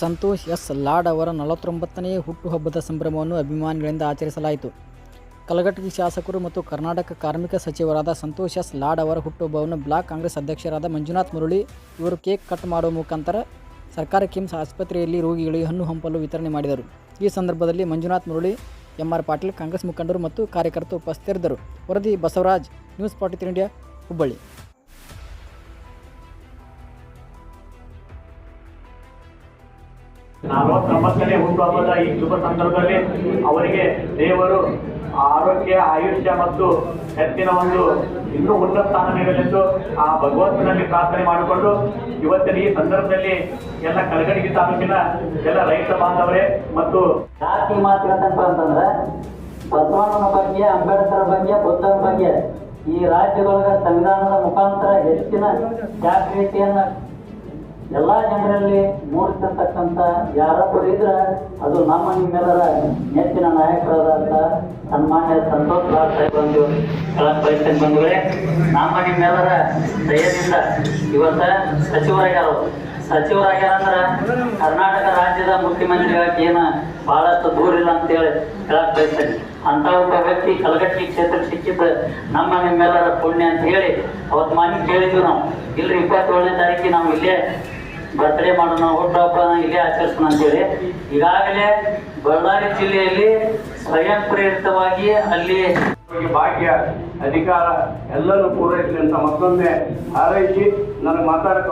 Santosh S Lad ಅವರ ನಲವತ್ತೊಂಬತ್ತನೇ ಹುಟ್ಟುಹಬ್ಬದ ಸಂಭ್ರಮವನ್ನು ಅಭಿಮಾನಿಗಳಿಂದ ಆಚರಿಸಲಾಯಿತು. ಕಲಘಟಗಿ ಶಾಸಕರು ಮತ್ತು ಕರ್ನಾಟಕ ಕಾರ್ಮಿಕ ಸಚಿವರಾದ ಸಂತೋಷ್ ಎಸ್ ಲಾಡ್ ಅವರ ಹುಟ್ಟುಹಬ್ಬವನ್ನು ಬ್ಲಾಕ್ ಕಾಂಗ್ರೆಸ್ ಅಧ್ಯಕ್ಷರಾದ ಮಂಜುನಾಥ್ ಮುರಳಿ ಇವರು ಕೇಕ್ ಕಟ್ ಮಾಡುವ ಮುಖಾಂತರ ಸರ್ಕಾರಿ ಕಿಮ್ಸ್ ಆಸ್ಪತ್ರೆಯಲ್ಲಿ ರೋಗಿಗಳಿಗೆ ಹಣ್ಣು ಹಂಪಲು ವಿತರಣೆ ಮಾಡಿದರು. ಈ ಸಂದರ್ಭದಲ್ಲಿ ಮಂಜುನಾಥ್ ಮುರಳಿ ಎಂ ಆರ್ ಪಾಟೀಲ್ ಕಾಂಗ್ರೆಸ್ ಮುಖಂಡರು ಮತ್ತು ಕಾರ್ಯಕರ್ತರು ಉಪಸ್ಥಿತರಿದ್ದರು. ವರದಿ Basavaraj, news party India, Hubballi. ನಲವತ್ತೊಂಬತ್ತನೇ ಹುಟ್ಟುಹಬ್ಬದ ಈ ಶುಭ ಸಂದರ್ಭದಲ್ಲಿ ಅವರಿಗೆ ದೇವರು ಆರೋಗ್ಯ, ಆಯುಷ್ಯ ಮತ್ತು ಹೆಚ್ಚಿನ ಒಂದು ಇನ್ನೂ ಉನ್ನತ ಸ್ಥಾನ ನೀಡಲೆಂದು ಆ ಭಗವಂತನಲ್ಲಿ ಪ್ರಾರ್ಥನೆ ಮಾಡಿಕೊಂಡು ಇವತ್ತಿನ ಈ ಸಂದರ್ಭದಲ್ಲಿ ಎಲ್ಲ ಕಲಗಡಿಗೆ ತಾಲೂಕಿನ ಎಲ್ಲ ರೈತ ಬಾಂಧವರೇ ಮತ್ತು ಜಾತಿ ಮಾತು ಅಂತಂದ್ರೆ ಬಸವಣ್ಣನ ಬಗ್ಗೆ ಅಂಬೇಡ್ಕರ್ ಬಗ್ಗೆ, ಬುದ್ಧನ ಬಗ್ಗೆ ಈ ರಾಜ್ಯದೊಳಗ ಸಂವಿಧಾನದ ಮುಖಾಂತರ ಹೆಚ್ಚಿನ ಜಾಗೃತಿಯನ್ನ ಎಲ್ಲಾ ಜನರಲ್ಲಿ ಮೂಡಿಸಿರ್ತಕ್ಕಂಥ ಯಾರೊಬ್ಬರು ಇದ್ರ ಅದು ನಮ್ಮ ನಿಮ್ಮೆಲ್ಲರ ನೆಚ್ಚಿನ ನಾಯಕರಾದಂತ ಸನ್ಮಾನ್ಯ ಸಂತೋಷ್ ಲಾಲ್ ಸಾಹೇಬ್ ಒಂದು ಕೆಳಗೆ ಬಯಸ್ತೇನೆ ಬಂಧುಗಳೇ, ನಮ್ಮ ನಿಮ್ಮೆಲ್ಲರ ದಯದಿಂದ ಇವತ್ತ ಸಚಿವರಾಗ್ಯಾರ. ಸಚಿವರಾಗ್ಯಾರಂದ್ರ ಕರ್ನಾಟಕ ರಾಜ್ಯದ ಮುಖ್ಯಮಂತ್ರಿ ಆಗಕ್ಕೆ ಏನ ಬಹಳಷ್ಟು ದೂರ ಇಲ್ಲ ಅಂತೇಳಿ ಹೇಳಕ್ ಬಯಸ್ತೇನೆ. ಅಂತ ಒಬ್ಬ ವ್ಯಕ್ತಿ ಕಲಗಟ್ಟಿ ಕ್ಷೇತ್ರ ಸಿಕ್ಕಿದ್ದ ನಮ್ಮ ನಿಮ್ಮೆಲ್ಲರ ಪುಣ್ಯ ಅಂತ ಹೇಳಿ ಅವತ್ತು ಮಾನಿ ಕೇಳಿದ್ವಿ ನಾವು. ಇಲ್ರಿ ಇಪ್ಪತ್ತೇಳನೇ ತಾರೀಕಿಗೆ ನಾವು ಇಲ್ಲೇ ಬರ್ತ್ಡೇ ಮಾಡೋಣ ಹುಟ್ಟುಹಬ್ಬ ಇಲ್ಲೇ ಆಚರಿಸೋಣ ಅಂತೇಳಿ ಈಗಾಗಲೇ ಬಳ್ಳಾರಿ ಜಿಲ್ಲೆಯಲ್ಲಿ ಸ್ವಯಂ ಪ್ರೇರಿತವಾಗಿ ಅಲ್ಲಿ ಭಾಗ್ಯ, ಅಧಿಕಾರ ಎಲ್ಲರೂ ಪೂರೈಸಲಿ ಅಂತ ಮತ್ತೊಮ್ಮೆ ಹಾರೈಸಿ, ನನಗೆ ಮಾತಾಡಕ್ಕೆ